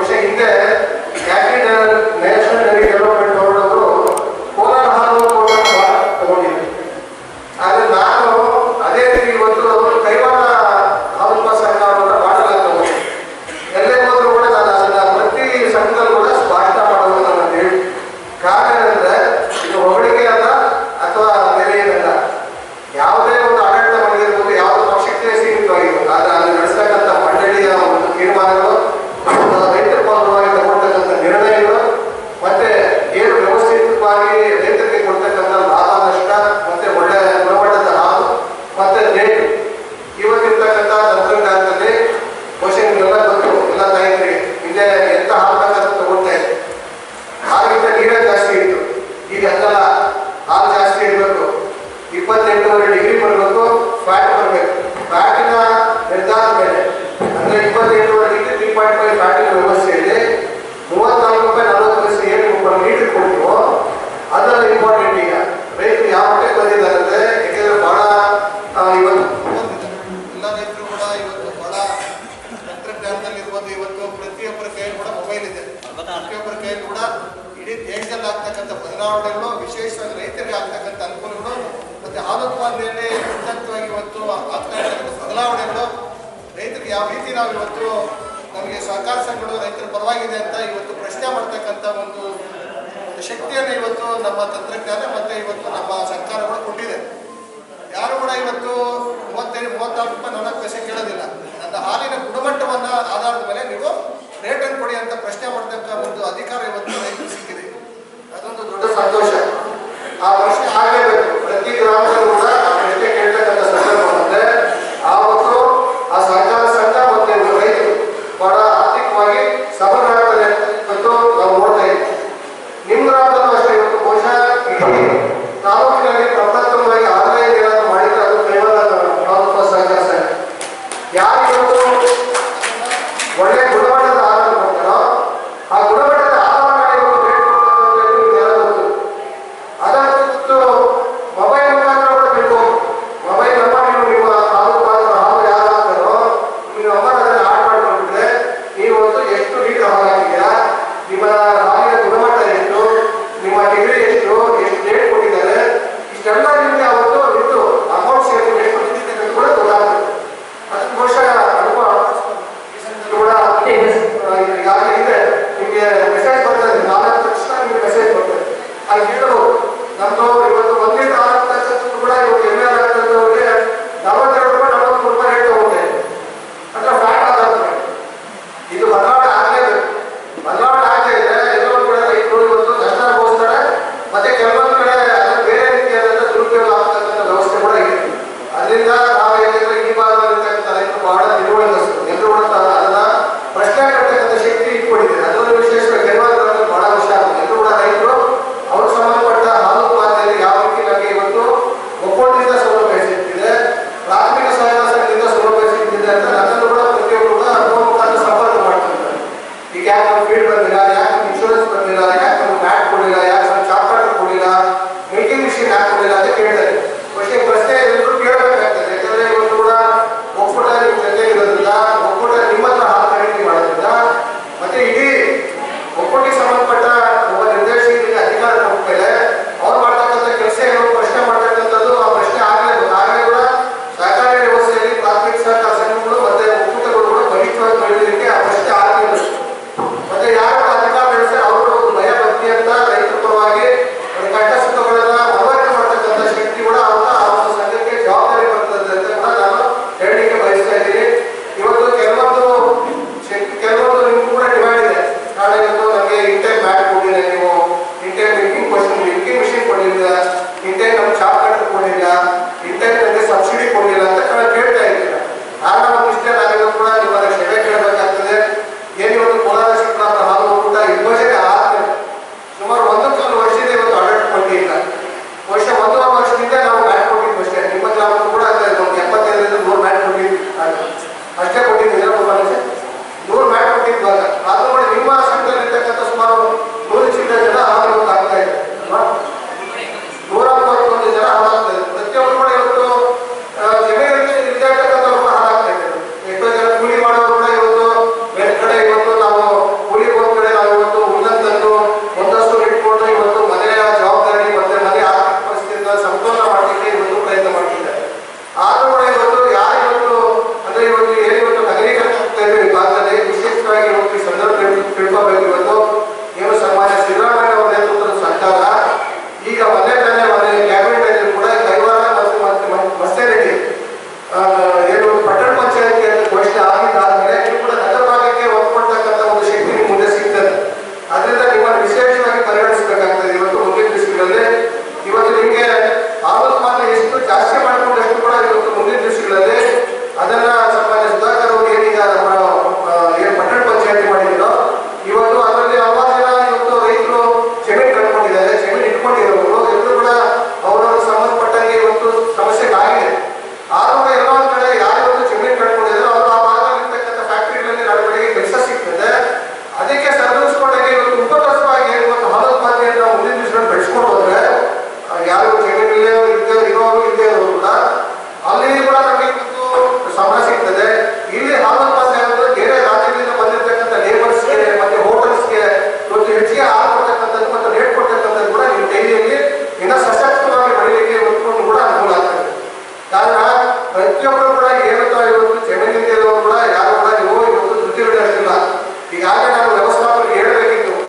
പക്ഷെ ഇത് ಪ್ರತಿಯೊಬ್ಬರ ಕೂಡ ಇಡೀ ದೇಶದಲ್ಲಿ ಆಗ್ತಕ್ಕಂಥ ಬದಲಾವಣೆಗಳು ವಿಶೇಷವಾಗಿ ರೈತರಿಗೆ ಆಗ್ತಕ್ಕಂಥ ಅನುಕೂಲಗಳು ಮತ್ತೆ ಹಾಲೋತ್ಪಾದನೆಯಲ್ಲಿ ಉತ್ತಮವಾಗಿ ಇವತ್ತು ಆಗ್ತಾ ಇರ್ತಕ್ಕಂಥ ಬದಲಾವಣೆಗಳು ರೈತರಿಗೆ ಯಾವ ರೀತಿ ನಾವು ಇವತ್ತು ನಮಗೆ ಸಹಕಾರ ಸಂಘಗಳು ರೈತರ ಪರವಾಗಿದೆ ಅಂತ ಇವತ್ತು ಪ್ರಶ್ನೆ ಮಾಡ್ತಕ್ಕಂಥ ಒಂದು ಶಕ್ತಿಯನ್ನು ಇವತ್ತು ನಮ್ಮ ತಂತ್ರಜ್ಞಾನ ಮತ್ತು ಇವತ್ತು ನಮ್ಮ ಸರ್ಕಾರ ಕೂಡ ಕೊಟ್ಟಿದೆ ಯಾರು ಕೂಡ ಇವತ್ತು ಮೂವತ್ತೈದು, ಮೂವತ್ತಾರು ರೂಪಾಯಿ ನನ್ನ ಪೈಸೆ ಕೇಳೋದಿಲ್ಲ. ನನ್ನ ಹಾಲಿನ ಗುಣಮಟ್ಟವನ್ನು ಆಧಾರ